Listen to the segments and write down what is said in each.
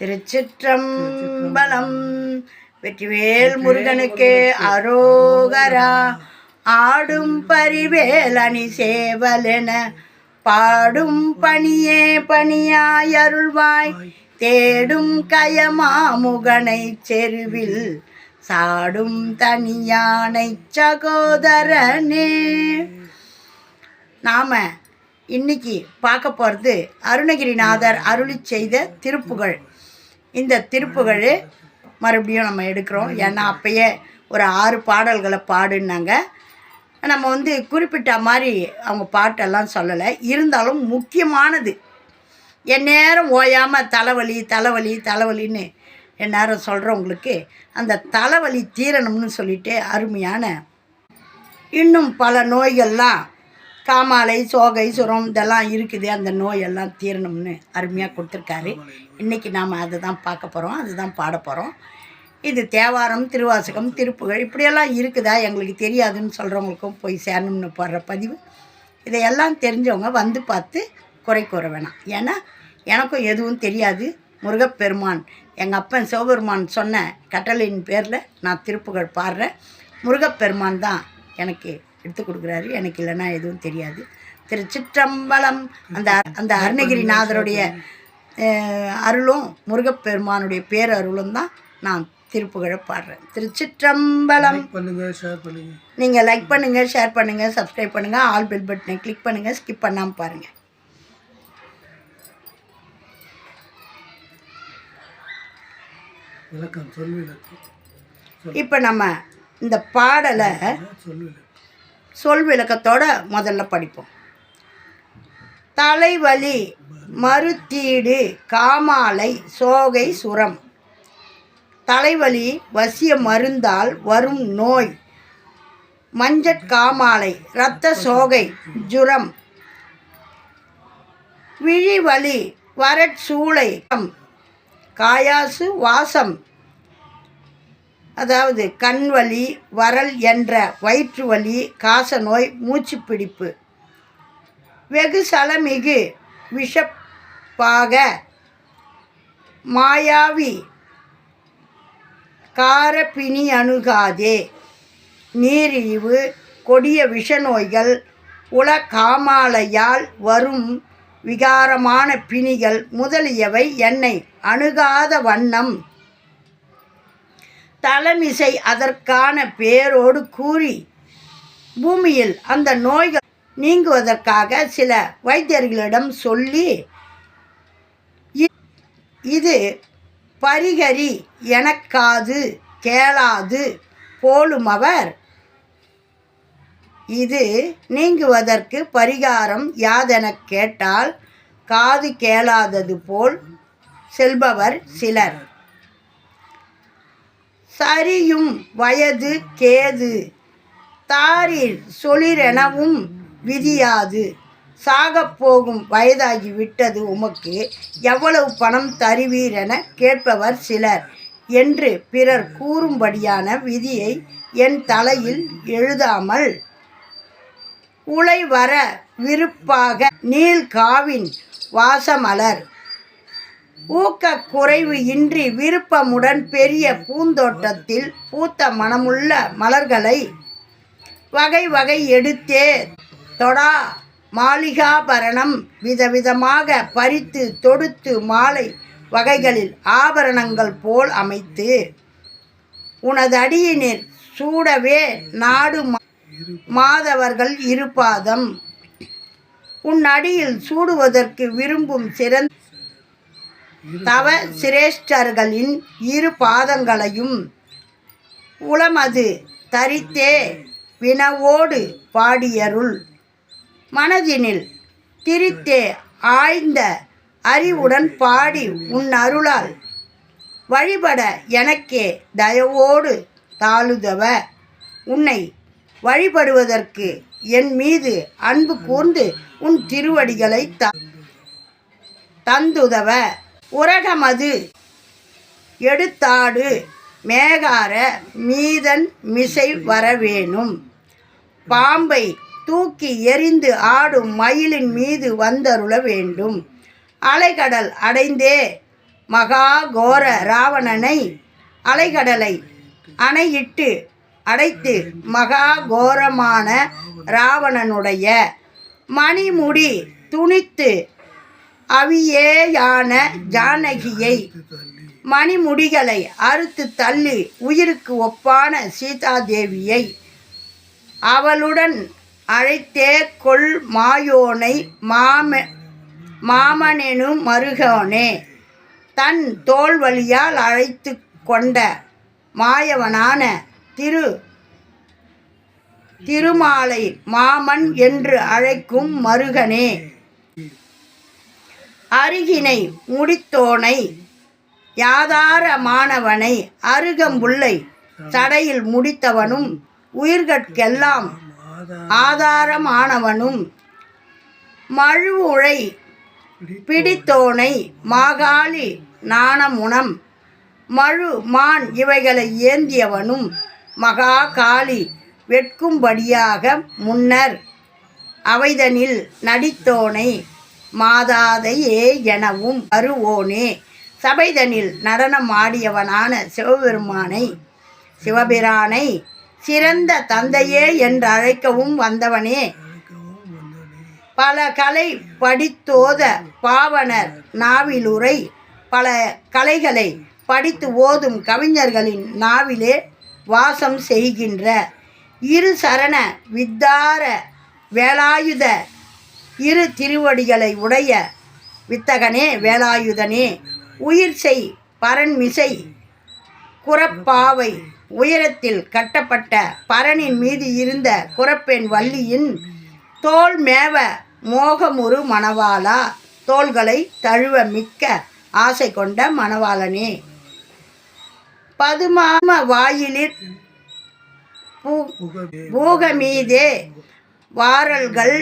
திருச்சிற்றம்பலம். வெற்றிவேல் முருகனுக்கு அரோகரா. ஆடும் பரிவேல் அணி சேவலென பாடும் பணியே பணியாய் அருள்வாய் தேடும் கயமாமுகனை செருவில் சாடும் தனியானை சகோதரனே. நாம இன்னைக்கு பார்க்க போகிறது அருணகிரிநாதர் அருளி செய்த திருப்புகழ் இந்த திருப்புகழ் மறுபடியும் நம்ம எடுக்கிறோம். ஏன்னா அப்பயே ஒரு ஆறு பாடல்களை பாடுனாங்க. நம்ம வந்து குறிப்பிட்ட மாதிரி அவங்க பாட்டெல்லாம் சொல்லலை. இருந்தாலும் முக்கியமானது என் நேரம் ஓயாமல் தலைவலி தலைவலி தலைவலின்னு என் நேரம் சொல்கிறவங்களுக்கு அந்த தலைவலி தீரணும்னு சொல்லிட்டு அருமையான இன்னும் பல நோய்கள்லாம் காமாலை சோகை சுரம் இதெல்லாம் இருக்குது. அந்த நோயெல்லாம் தீரணும்னு அருமையாக கொடுத்துருக்காரு. இன்றைக்கி நாம் அதை தான் பார்க்க போகிறோம் அதுதான் பாட போகிறோம் இது தேவாரம் திருவாசகம் திருப்புகழ் இப்படியெல்லாம் இருக்குதா? எங்களுக்கு தெரியாதுன்னு சொல்கிறவங்களுக்கும் போய் சேரணும்னு போடுற பதிவு. இதையெல்லாம் தெரிஞ்சவங்க வந்து பார்த்து குறை கூற வேணாம். ஏன்னா எனக்கும் எதுவும் தெரியாது. முருகப்பெருமான் எங்கள் அப்பன் சிவபெருமான் சொன்ன கட்டளையின் பேரில் நான் திருப்புகழ் பாடுறேன். முருகப்பெருமான் தான் எனக்கு எடுத்து கொடுக்குறாரு. எனக்கு இல்லைன்னா எதுவும் தெரியாது. திருச்சிற்றம்பலம் அந்த அந்த அருணகிரிநாதருடைய அருளும் முருகப்பெருமானுடைய பேரருளும் தான் நான் திருப்புகழை பாடுறேன். திருச்சிற்றம்பலம். ஷேர் நீங்கள் லைக் பண்ணுங்கள் ஷேர் பண்ணுங்கள் சப்ஸ்கிரைப் பண்ணுங்கள் ஆல் பெல் பட்டனை கிளிக் பண்ணுங்கள் ஸ்கிப் பண்ணாமல் பாருங்கள் விளக்கம் இப்போ நம்ம இந்த பாடலை சொல் விளக்கத்தோட முதல்ல படிப்போம். தலைவலி மறுத்தீடு காமாலை சோகை சுரம். தலைவலி வசிய மருந்தால் வரும் நோய். மஞ்சட் காமாலை இரத்த சோகை ஜுரம். விழிவலி வரட்சூளை காயாசு வாசம். அதாவது கண்வலி வரல் என்ற வயிற்று வலி காசநோய் மூச்சுப்பிடிப்பு வெகு சலமிகு விஷப்பாக மாயாவி காரப்பிணி அணுகாதே. நீரிழிவு கொடிய விஷநோய்கள் உல காமாலையால் வரும் விகாரமான பிணிகள் முதலியவை என்னை அணுகாத வண்ணம். தலைமிசை அதற்கான பேரோடு கூறி பூமியில் அந்த நோய்கள் நீங்குவதற்காக சில வைத்தியர்களிடம் சொல்லி இது பரிகரி எனக்காது கேளாது போலும் அவர் இது நீங்குவதற்கு பரிகாரம் யாதெனக் கேட்டால் காது கேளாதது போல் செல்பவர் சிலர். சரியும் வயது கேது. தாரில் சொலிரெனவும் விதியாது. சாகப் போகும் வயதாகி விட்டது உமக்கு எவ்வளவு பணம் தருவீர் என கேட்பவர் சிலர் என்று பிறர் கூறும்படியான விதியை என் தலையில் எழுதாமல் உலை வர விருப்பாக நீல்காவின் வாசமலர் ஊக்க குறைவு இன்றி விருப்பமுடன் பெரிய பூந்தோட்டத்தில் பூத்த மனமுள்ள மலர்களை வகை வகை எடுத்தே தொடா மாளிகாபரணம் விதவிதமாக பறித்து தொடுத்து மாலை வகைகளில் ஆபரணங்கள் போல் அமைத்து உனது அடியினில் சூடவே நாடு மாதவர்கள் இருபாதம். உன் அடியில் சூடுவதற்கு விரும்பும் சிறந்த தவ சிரேஷ்டர்களின் இரு பாதங்களையும் உளமது தரித்தே வினவோடு பாடியருள். மனதினில் திரித்தே ஆய்ந்த அறிவுடன் பாடி உன் அருளால் வழிபட எனக்கே தயவோடு தாழுதவ. உன்னை வழிபடுவதற்கு என் மீது அன்பு கூர்ந்து உன் திருவடிகளை த தந்துதவ. உரகமது எடுத்தாடு மேகார மீதன் மிசை வரவேணும். பாம்பை தூக்கி எரிந்து ஆடும் மயிலின் மீது வந்தருள வேண்டும். அலைகடல் அடைந்தே மகா கோர ராவணனை அலைகடலை அணையிட்டு அடைத்து மகா கோரமான ராவணனுடைய மணிமுடி துணித்து அவியேயான ஜானகியை மணிமுடிகளை அறுத்து தள்ளி உயிருக்கு ஒப்பான சீதாதேவியை அவளுடன் அழைத்தே கொள் மாயோனை மாம மாமனெனும் மருகோனே தன் தோல் வழியால் அழைத்து கொண்ட மாயவனான திரு திருமாலை மாமன் என்று அழைக்கும் மருகனே. அருகினை முடித்தோனை யாதாரமானவனை அருகம்புள்ளை சடையில் முடித்தவனும் உயிர்கட்கெல்லாம் ஆதாரமானவனும் மழுவுழை பிடித்தோனை மாகாளி நாணமுனம் மழு மான் இவைகளை ஏந்தியவனும் மகா காளி வெட்கும்படியாக முன்னர் அவைதனில் நடித்தோனை மாதாதையே எனவும் அருவோனே. சபைதனில் நடனம் ஆடியவனான சிவபெருமானை சிவபிரானை சிறந்த தந்தையே என்று அழைக்கவும் வந்தவனே. பல கலை படித்தோத பாவனர் நாவிலுரை பல கலைகளை படித்து ஓதும் கவிஞர்களின் நாவிலே வாசம் செய்கின்ற இரு சரண வித்தார வேலாயுத இரு திருவடிகளை உடைய வித்தகனே வேலாயுதனே உயிர் செய் பரன்மிசை குரப்பாவை உயரத்தில் கட்டப்பட்ட பரனின் மீது இருந்த குரப்பெண் வள்ளியின் தோல் மேவ மோகமுறு மணவாளா தோள்களை தழுவ மிக்க ஆசை கொண்ட மணவாளனே. பதுமாம வாயிலிற் பூ பூகமீதே வாரல்கள்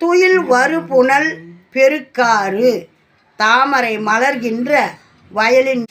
துயில் வறுபுணல் பெருக்காறு. தாமரை மலர்கின்ற வயலின்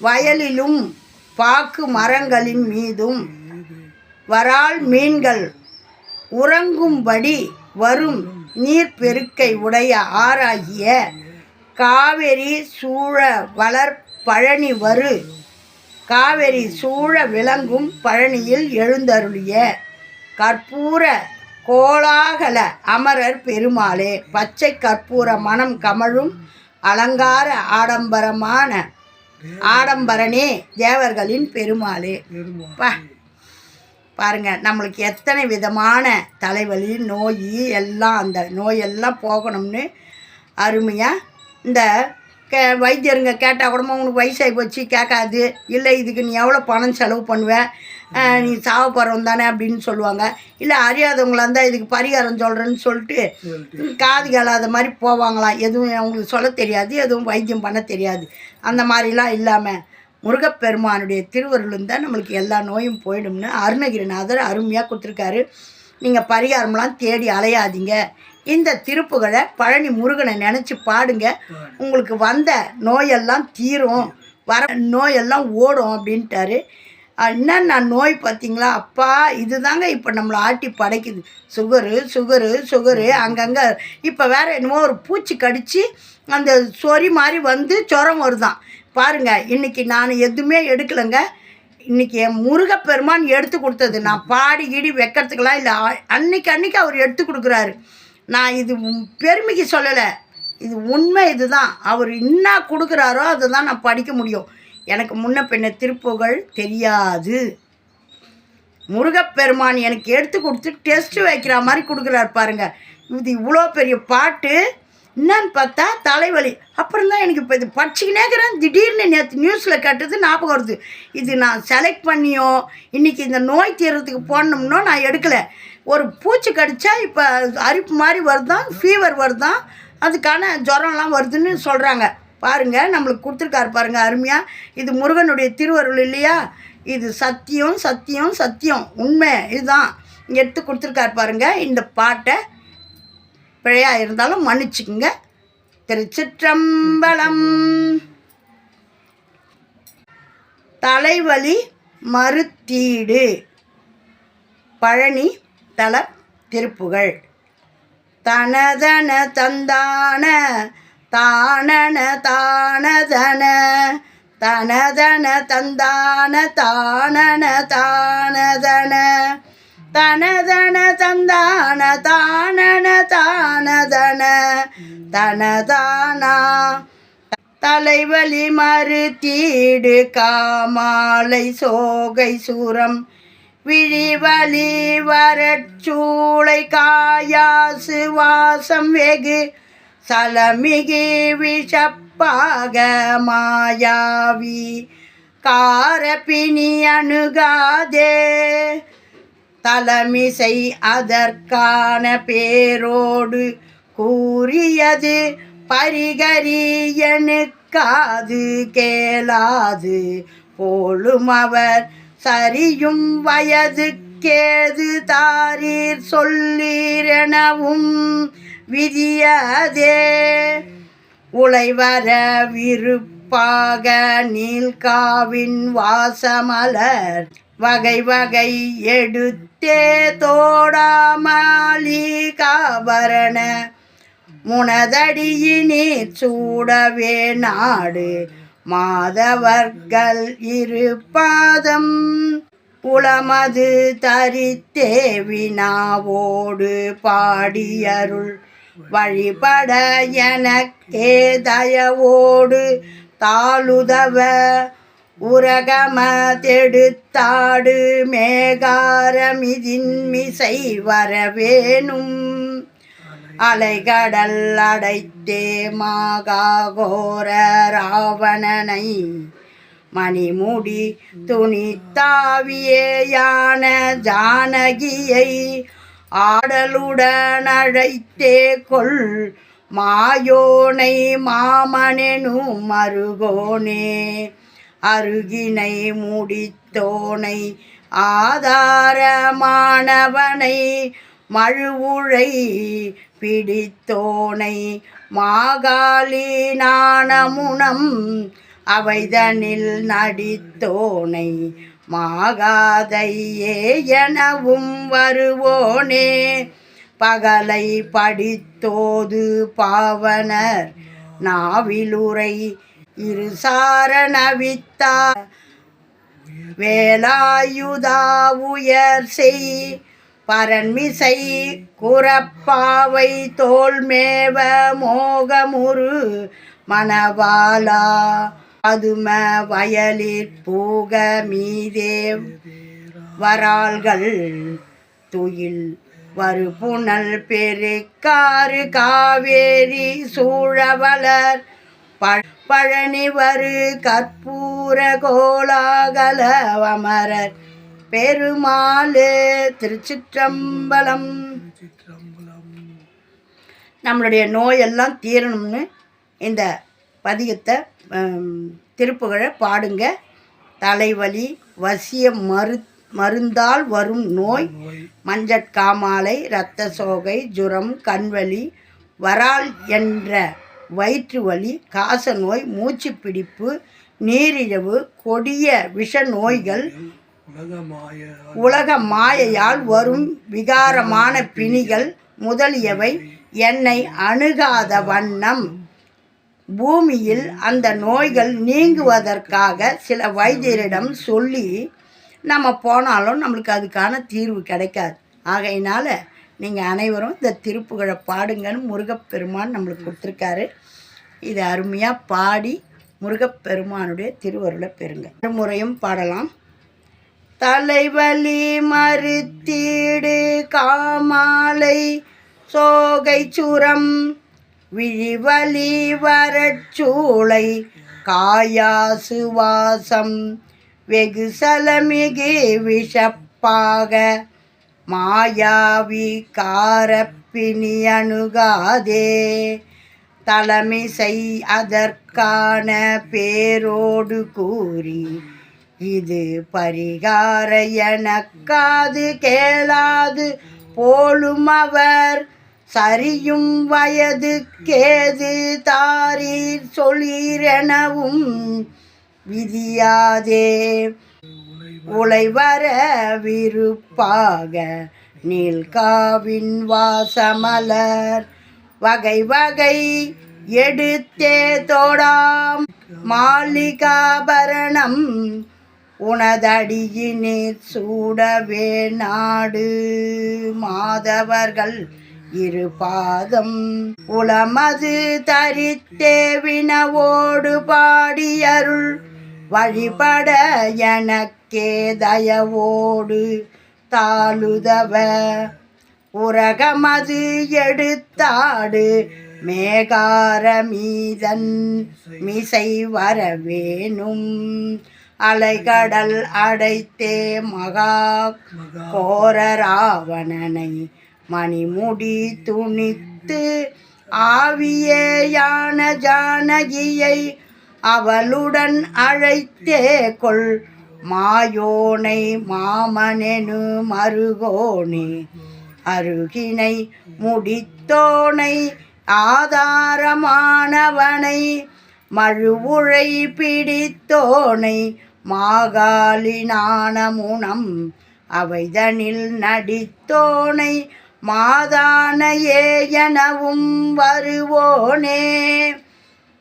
வயலிலும் பாக்கு மரங்களின் மீதும் வரால் மீன்கள் உறங்கும்படி வரும் நீர்ப்பெருக்கை உடைய ஆறாகிய காவிரி சூழ வளர் பழனி வரு. காவிரி சூழ விளங்கும் பழனியில் எழுந்தருளிய கற்பூர கோலாகல அமரர் பெருமாளே பச்சை கற்பூர மனம் கமழும் அலங்கார ஆடம்பரமான ஆடம்பரனே தேவர்களின் பெருமாளே. பா. பாருங்க நம்மளுக்கு எத்தனை விதமான தலைவலி நோய் எல்லாம் அந்த நோயெல்லாம் போகணும்னு அருமையாக இந்த கே வைத்தியருங்க கேட்டால் கூட உனக்கு வயசாகி போச்சு கேட்காது. இல்லை இதுக்கு நீ எவ்வளோ பணம் செலவு பண்ணுவேன் நீ சாவ போகிறவன் தானே அப்படின்னு சொல்லுவாங்க. இல்லை அறியாதவங்களா இருந்தால் இதுக்கு பரிகாரம் சொல்கிறேன்னு சொல்லிட்டு சொல்லிட்டு. காது கேளாத மாதிரி போவாங்களாம் எதுவும் அவங்களுக்கு சொல்ல தெரியாது எதுவும் வைத்தியம் பண்ண தெரியாது. அந்த மாதிரிலாம் இல்லாமல் முருகப்பெருமானுடைய திருவருளும் தான் நம்மளுக்கு எல்லா நோயும் போயிடும்னு அருணகிரிநாதர் அருமையாக கொடுத்துருக்காரு. நீங்கள் பரிகாரம்லாம் தேடி அலையாதீங்க. இந்த திருப்புகளை பழனி முருகனை நினச்சி பாடுங்க. உங்களுக்கு வந்த நோயெல்லாம் தீரும். வர நோயெல்லாம் ஓடும் அப்படின்ட்டாரு. என்னென்ன நோய் பார்த்தீங்களா? அப்பா இதுதாங்க இப்போ நம்மளை ஆட்டி படைக்குது. சுகரு சுகரு சுகரு அங்கங்கே. இப்போ வேறு என்னமோ ஒரு பூச்சி கடிச்சு அந்த சொறி மாதிரி வந்து சொரம் வருதான். பாருங்கள் இன்றைக்கி நான் எதுவுமே எடுக்கலைங்க. இன்னைக்கு என் முருகப்பெருமான் எடுத்து கொடுத்தது. நான் பாடி கீடி வைக்கிறதுக்கெல்லாம் இல்லை. அன்னைக்கு அன்னைக்கு அவர் எடுத்து கொடுக்குறாரு. நான் இது பெருமைக்கு சொல்லலை. இது உண்மை இதுதான். அவர் என்ன கொடுக்குறாரோ அதை தான் நான் படிக்க முடியும். எனக்கு முன்ன பின்ன திருப்புகழ் தெரியாது. முருகப்பெருமான் எனக்கு எடுத்து கொடுத்து டெஸ்ட்டு வைக்கிற மாதிரி கொடுக்குறாரு பாருங்க. இது இவ்வளோ பெரிய பாட்டு. என்னன்னு பார்த்தா தலைவலி. அப்புறம் தான் எனக்கு இப்போ இது படிச்சுக்கினேக்கிறேன் திடீர்னு நேற்று நியூஸில் கேட்டது ஞாபகம் வருது. இது நான் செலக்ட் பண்ணியோ இன்றைக்கி இந்த நோய் தீர்றதுக்கு போடணும்னோ நான் எடுக்கலை. ஒரு பூச்சி கடித்தா இப்போ அரிப்பு மாதிரி வருதான் ஃபீவர் வருதான் அதுக்கான ஜுரம்லாம் வருதுன்னு சொல்கிறாங்க பாருங்கள் நம்மளுக்கு கொடுத்துருக்காரு பாருங்கள் அருமையாக இது முருகனுடைய திருவருள் இல்லையா? இது சத்தியம் சத்தியம் சத்தியம். உண்மை இதுதான். எடுத்து கொடுத்துருக்காரு பாருங்கள் இந்த பாட்டை பிழையாக இருந்தாலும் மன்னிச்சுக்குங்க. திருச்சிற்றம்பலம் தலைவலி மறுத்தீடு. பழனி தல திருப்புகள். தனதன தந்தான தானன தானதன தனதன தந்தான தானன தானதன. தனதன தந்தான தானன தானதன. தனதானா? தலைவலி மறுத்தீடு காமாலை சோகை சூரம். விழிவலி வரச்சூளை காயாசு வாசம் வெகு சலமிகு விஷப்பாக மாயாவி காரப்பினி அணுகாதே. தலைமிசை அதற்கான பேரோடு கூறியது பரிகரியனுக்காது கேளாது போலும் அவர் சரியும் வயது கேது தாரீர் சொல்லீரெனவும் விதியதே. உழைவர விருப்பாக நீல்காவின் வாசமலர் வகை வகை எடுத்தே தோடாமலி காபரண. முனதடியினீர் சூடவே நாடு மாதவர்கள் இருபாதம் உளமது தரித்தே வினாவோடு பாடியருள் வழிபட எனக்கே தயவோடு தாளுதவ உரகம தெடுத்தாடு வரவேணும். அலைகடல் அடைத்தே மாகாகோர ராவணனை மணிமுடி துணித்தாவியேயான ஜானகியை ஆடலுடன் அழைத்தே கொள். மாயோனை மாமனெனும் மருகோனே அருகினை முடித்தோனை ஆதாரமானவனை மழுவுழை பிடித்தோனை. மாகாளி நாணமுனம் அவைதனில் நடித்தோனை. மாகாதையே எனவும் வருவோனே. பகலை படித்தோது பாவனர் நாவிலுரை இரு சாரணவித்தா வேலாயுதா உயர் செய் பரன்மிசை குரப்பாவை தோல்மேவ மோகமுரு மணவாலா அதும வயலிற் பூக மீதே. வரால்கள் துயில் வருபுணல் பெருக்காறு காவேரி சூழவளர் பழனி வரு கற்பூர கோலாகல அமரர். பெருமாளே திருச்சிற்றம்பலம். நம்மளுடைய நோயெல்லாம் தீரணும்னு இந்த பதிகத்தை ஹம், திருப்புகழை பாடுங்க. தலைவலி வசிய மரு மருந்தால் வரும் நோய். மஞ்சட்காமாலை இரத்த சோகை ஜுரம் கண்வலி வரால் என்ற வயிற்று வலி காச நோய் மூச்சு பிடிப்பு நீரிழிவு கொடிய விஷ நோய்கள். உலக மாயையால் வரும் விகாரமான பிணிகள் முதலியவை. என்னை அணுகாத வண்ணம். பூமியில் அந்த நோய்கள் நீங்குவதற்காக சில வைத்தியரிடம் சொல்லி நம்ம போனாலும் நம்மளுக்கு அதுக்கான தீர்வு கிடைக்காது. ஆகையினால நீங்கள் அனைவரும் இந்த திருப்புகழை பாடுங்கன்னு முருகப்பெருமான் நம்மளுக்கு கொடுத்துருக்காரு. இதை அருமையாக பாடி முருகப்பெருமானுடைய திருவருளை பெறுங்க. முறையும் பாடலாம். தலைவலி மறுத்தீடு காமாலை சோகை சுரம் விழிவலி வரச்சூளை காயாசு வாசம் வெகு சலமிகி விஷப்பாக. மாயாவி காரப்பினி அணுகாதே. தலைமிசை அதற்கான பேரோடு கூறி இது பரிகார எனக்காது கேளாது போலும் அவர் சரியும் வயது கேது தாரீர் சொல்லீரெனவும் விதியாதே. உழைவர விருப்பாக நீல்காவின் வாசமலர். வகை வகை எடுத்தே தோடாம். மாளிகாபரணம் உனதடியினீர் சூடவே நாடு. மாதவர்கள் இரு பாதம் உளமது தரித்தே வினவோடு பாடியருள் வழிபட எனக்கே தயவோடு தாளுதவ. உரகமது எடுத்தாடு மேகாரமீதன் மிசை வரவேணும். அலைகடல் அடைத்தே மகா கோர ராவணனை மணிமுடி துணித்து ஆவியேயான ஜானகியை அவளுடன் அழைத்தே கொள். மாயோனை மாமனெனு மருகோனே அருகினை முடித்தோனை ஆதாரமானவனை மழுவுழை பிடித்தோனை மாகாளி நாணமுனம் அவைதனில் நடித்தோனை மாதானையே எனவும் வருவோனே.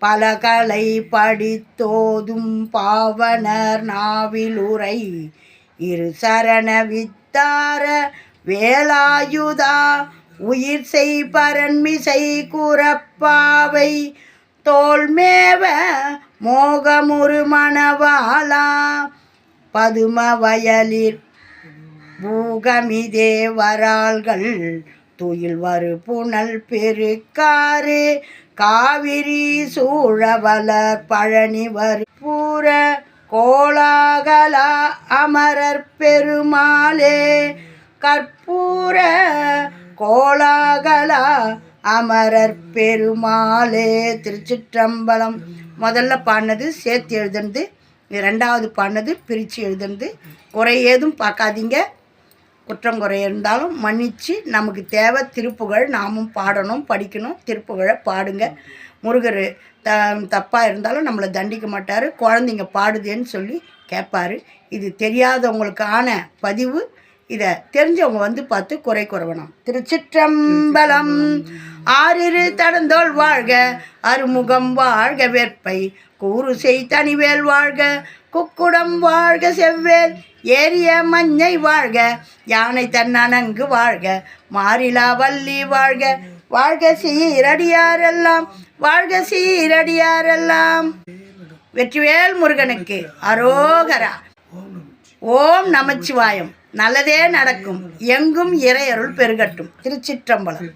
பலகலை படித்தோதும் பாவனர் நாவிலுரை. இரு சரண வித்தார வேலாயுதா. உயிர் செய் பரன்மிசை குரப்பாவை தோல்மேவ மோகமுரு மணவாலா பதும வயலிற் பூகமிதே வராள்கள். துயில் வரு புனல் பெருக்காறு. காவிரி சூழவலர் பழனி வரு பூர கோலாகலா அமரர் பெருமாளே. கற்பூர கோலாகலா அமரர் பெருமாளே. திருச்சிற்றம்பலம். முதல்ல பாடினது சேர்த்து எழுதுனது. ரெண்டாவது பாடினது பிரித்து எழுதுனது. குறை ஏதும் பார்க்காதீங்க. குற்றம் குறை இருந்தாலும் மன்னித்து நமக்கு தேவை திருப்புகழ் நாமும் பாடணும் படிக்கணும் திருப்புகழை பாடுங்க. முருகர் த தப்பாக இருந்தாலும் நம்மளை தண்டிக்க மாட்டார். குழந்தைங்க பாடுதேன்னு சொல்லி கேட்பாரு. இது தெரியாதவங்களுக்கான பதிவு. இதை தெரிஞ்சவங்க வந்து பார்த்து குறை குறவணும். திருச்சிற்றம்பலம் ஆறிரு தடந்தோள் வாழ்க அருமுகம் வாழ்க வேற்பை கூறு செய் தனிவேல் வாழ்க குக்குடம் வாழ்க செவ்வேல் ஏரிய மஞ்சை வாழ்க யானை தன்னணங்கு வாழ்க மாறிலா வள்ளி வாழ்க. வாழ்க சீரடியாரெல்லாம் வாழ்க சீரடியாரெல்லாம். வெற்றிவேல் முருகனுக்கு அரோகரா. ஓம் நமச்சிவாயம். நல்லதே நடக்கும். எங்கும் இறையருள் பெருகட்டும். திருச்சிற்றம்பலம்.